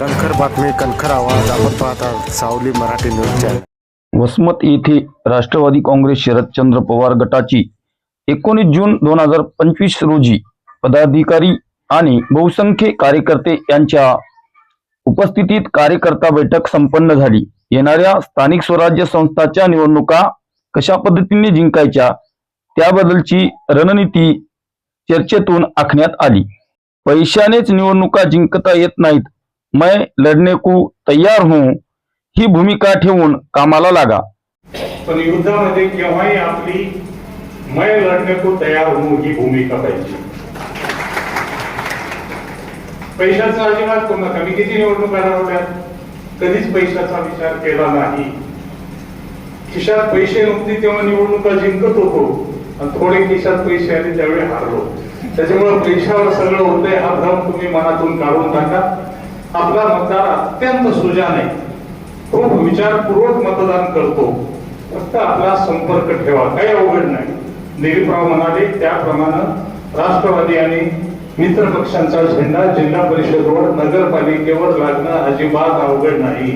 कणखर बातमी कणखर आवाज आपण पाहता सावली मराठी न्यूज चॅनल वसमत येथे राष्ट्रवादी काँग्रेस शरदचंद्र पवार गटाची एकोणीस जून दोन हजार पंचवीस रोजी पदाधिकारी आणि बहुसंख्य कार्यकर्ते यांच्या उपस्थितीत कार्यकर्ता बैठक संपन्न झाली. येणाऱ्या स्थानिक स्वराज्य संस्थाच्या निवडणुका कशा पद्धतीने जिंकायच्या त्याबद्दलची रणनीती चर्चेतून आखण्यात आली. पैशानेच निवडणुका जिंकता येत नाहीत मैं लढने को तयार हूं ही भूमिका ठेवून कामाला लागा. पण युद्धामध्ये केव्हाही आपली मैं लढने को तयार हूं ही भूमिका पाहिजे. पैशाचा अजिबात करू नका. मी किती निवडणुका लढवल्यात कधीच पैशाचा विचार केला नाही. खिशात पैसे नव्हते तेव्हा निवडणुका जिंकत होतो. आणि थोडे खिशात पैसे आले त्यावेळी हारलो. त्याच्यामुळे पैशावर सगळं होतंय हा भ्रम तुम्ही मनातून काढून टाका. आपला मतदार अत्यंत सुजान आहे खूप विचारपूर्वक मतदान करतो. फक्त आपला संपर्क ठेवा काही अवघड नाही. दिलीपराव म्हणाले त्याप्रमाणे राष्ट्रवादी आणि मित्र पक्षांचा झेंडा जिल्हा परिषदवर नगरपालिकेवर लागणं अजिबात अवघड नाही.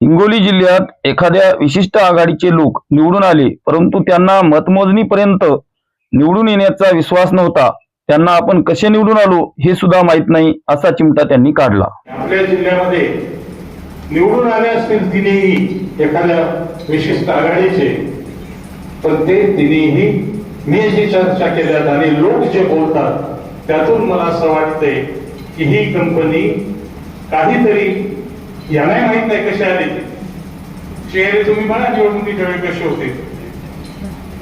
हिंगोली जिल्ह्यात एखाद्या विशिष्ट आघाडीचे लोक निवडून आले परंतु त्यांना मतमोजणीपर्यंत निवडून येण्याचा विश्वास नव्हता. त्यांना आपण कसे निवडून आलो हे सुद्धा माहीत नाही असा चिमटा त्यांनी काढला आपल्या जिल्ह्यामध्ये निवडून आले असतील तिनेही एखाद्या विशिष्ट आघाडीचे पण ते तिनेही मी जी चर्चा केल्यात आणि लोक जे बोलतात त्यातून मला असं वाटतंय की ही कंपनी काहीतरी यांनाही माहीत नाही कशी आली ती. तुम्ही म्हणा निवडणुकीच्या वेळी कसे होते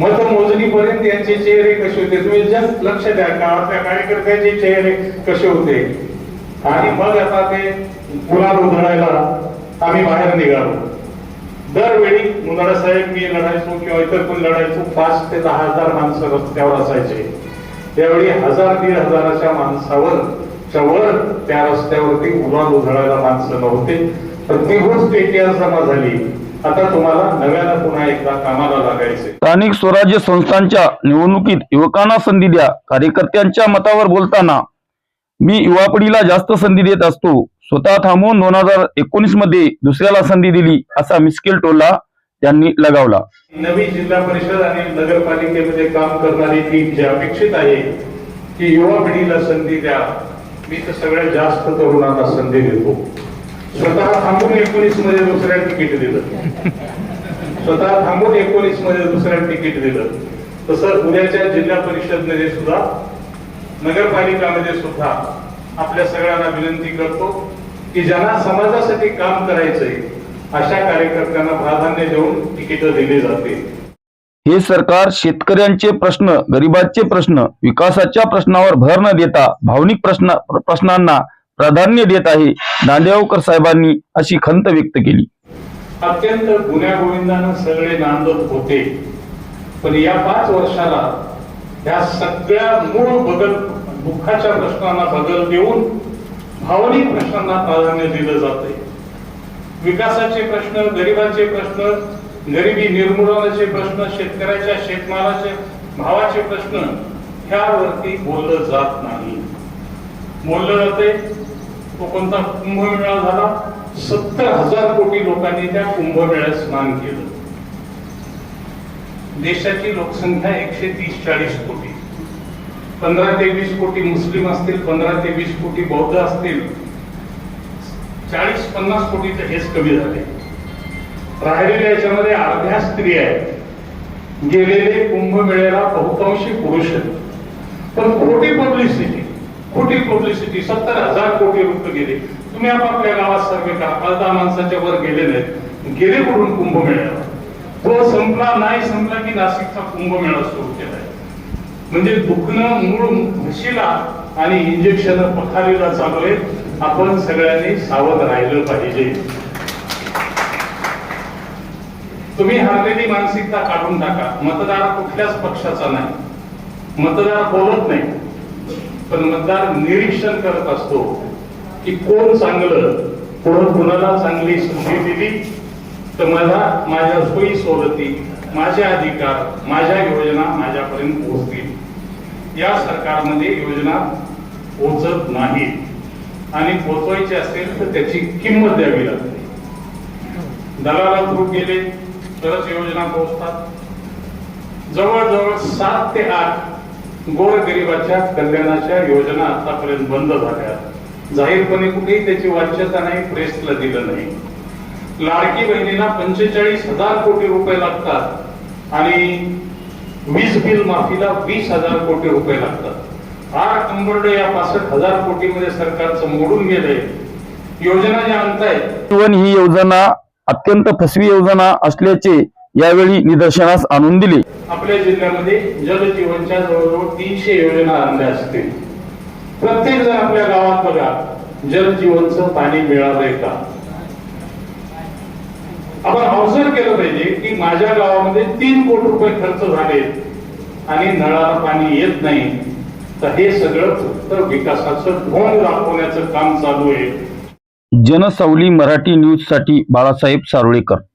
मतमोजणीपर्यंत यांचे चेहरे कसे होते? तुम्ही जस्ट लक्ष द्या का? आपल्या कार्यकर्त्यांचे चेहरे कसे होते? आणि मग आता ते गुलाब उधळायला आम्ही बाहेर निघालो. दरवेळी मुलाला साहेब मी लढायचो किंवा इतर कोणी लढायचो पाच ते दहा हजार माणसं रस्त्यावर असायचे. त्यावेळी हजार दीड हजाराच्या माणसावर च्या वर त्या रस्त्यावरती उलाल उधळायला माणसं नव्हते. तर ती गोष्ट इतिहास जमा झाली. आता तुम्हाला नव्यानं पुन्हा एकदा कामाला लागायचे स्थानिक स्वराज्य संस्थांच्या निवडणुकीत युवकांना संधी द्या. कार्यकर्त्यांच्या मतावर बोलताना मी युवा पिढीला जास्त संधी देत असतो. स्वतः थांबून दोन हजार एकोणीसमध्ये दुसऱ्याला संधी दिली असा मिस्किल टोला त्यांनी लगावला. नवी जिल्हा परिषद आणि नगरपालिकेमध्ये काम करणारी टीम जी अपेक्षित आहे की युवा पिढीला संधी द्या. मी तर सगळ्यात जास्त तरुणांना संधी देतो. स्वतः थांबून एकोणीसमध्ये दुसऱ्या तिकीट दिलं. स्वतः थांबून एकोणीसमध्ये दुसऱ्या तिकीट दिलं. तसं उद्याच्या जिल्हा परिषदमध्ये सुद्धा नगरपालिकामध्ये सुद्धा आपल्या सगळ्यांना विनंती करतो की ज्यांना समाजासाठी काम करायचंय अशा कार्यकर्त्यांना प्राधान्य देऊन तिकीट दिली जाते हे सरकार शेतकऱ्यांचे प्रश्न गरिबांचे प्रश्न विकासाच्या प्रश्नावर भर न देता भावनिक प्रश्न प्रश्नांना प्राधान्य देत आहे. दांडेगावकर साहेबांनी अशी खंत व्यक्त केली. अत्यंत गुण्यागोविंदानं सगळे नांदत होते. पण या पाच वर्षाला या सगळ्या मूळ बदल दुःखाच्या प्रश्नांना बदल देऊन भावनिक प्रश्नांना प्राधान्य दिलं जाते विकासाचे प्रश्न गरिबांचे प्रश्न गरिबी निर्मूलनाचे प्रश्न शेतकऱ्याच्या शेतमालाचे भावाचे प्रश्न ह्यावरती बोललं जात नाही. बोललं जाते तो कोणता कुंभमेळा झाला? सत्तर हजार कोटी लोकांनी त्या कुंभमेळ्यात स्नान केलं. देशाची लोकसंख्या एकशे तीस चाळीस कोटी. पंधरा ते वीस कोटी मुस्लिम असतील पंधरा ते वीस कोटी बौद्ध असतील चाळीस पन्नास कोटी तर हेच कमी झाले. राहिलेल्या याच्यामध्ये अर्ध्या स्त्रिया आहेत. गेलेले कुंभमेळ्याला बहुतांशी पुरुष आहेत. पण खोटी पब्लिसिटी. खोटी पब्लिसिटी सत्तर हजार कोटी रुपये गेले. तुम्ही आपापल्या गावात सर्वे करा. पाच दहा माणसाच्या वर गेले नाहीत. गेले कुठून कुंभमेळ्याला तो संपला नाही संपला की नाशिकचा कुंभमेळा सुरू केलाय. म्हणजे दुखणं मूळ म्हशीला आणि इंजेक्शन पखारीला चालू आपण सगळ्यांनी सावध राहिलं पाहिजे. तुम्ही हारलेली मानसिकता काढून टाका. मतदार कुठल्याच पक्षाचा नाही. मतदार बोलत नाही. पण मतदार निरीक्षण करत असतो की कोण चांगलं कोण कुणाला चांगली संधी दिली तर मला माझ्या सोयी सवलती माझे अधिकार माझ्या योजना माझ्यापर्यंत पोहोचतील. या सरकारमध्ये योजना पोहोचत नाही आणि पोचवायचे असेल तर त्याची किंमत द्यावी लागते. दलाला थ्रू गेले तरच योजना पोहोचतात. जवळजवळ सात ते आठ गोरगरिबाच्या कल्याणाच्या योजना आतापर्यंत बंद झाल्या. जाहीरपणे कुठेही त्याची वाच्यता नाही प्रेसला दिलं नाही. लाडकी बहिणीला पंचेचाळीस हजार कोटी रुपये लागतात आणि वीज बिल माफीला वीस हजार कोटी रुपये लागतात. आर कंबर्ड या पासष्ट हजार कोटीमध्ये सरकारचं मोडून गेलंय. योजना ज्या आणतायत जीवन ही योजना अत्यंत फसवी योजना असल्याचे यावेळी निदर्शनास आणून दिले. आपल्या जिल्ह्यामध्ये जलजीवनच्या जवळजवळ तीनशे योजना आणल्या असतील. प्रत्येक जण आपल्या गावात बघा जलजीवनचं पाणी मिळालंय का? आपण अवसर केलं पाहिजे की माझ्या गावामध्ये तीन कोटी रुपये खर्च झाले आणि नळाला पाणी येत नाही. तर हे सगळं फक्त विकासाचं ढोंग दाखवण्याचं काम चालू आहे. जनसावली मराठी न्यूजसाठी बाळासाहेब सारोळेकर.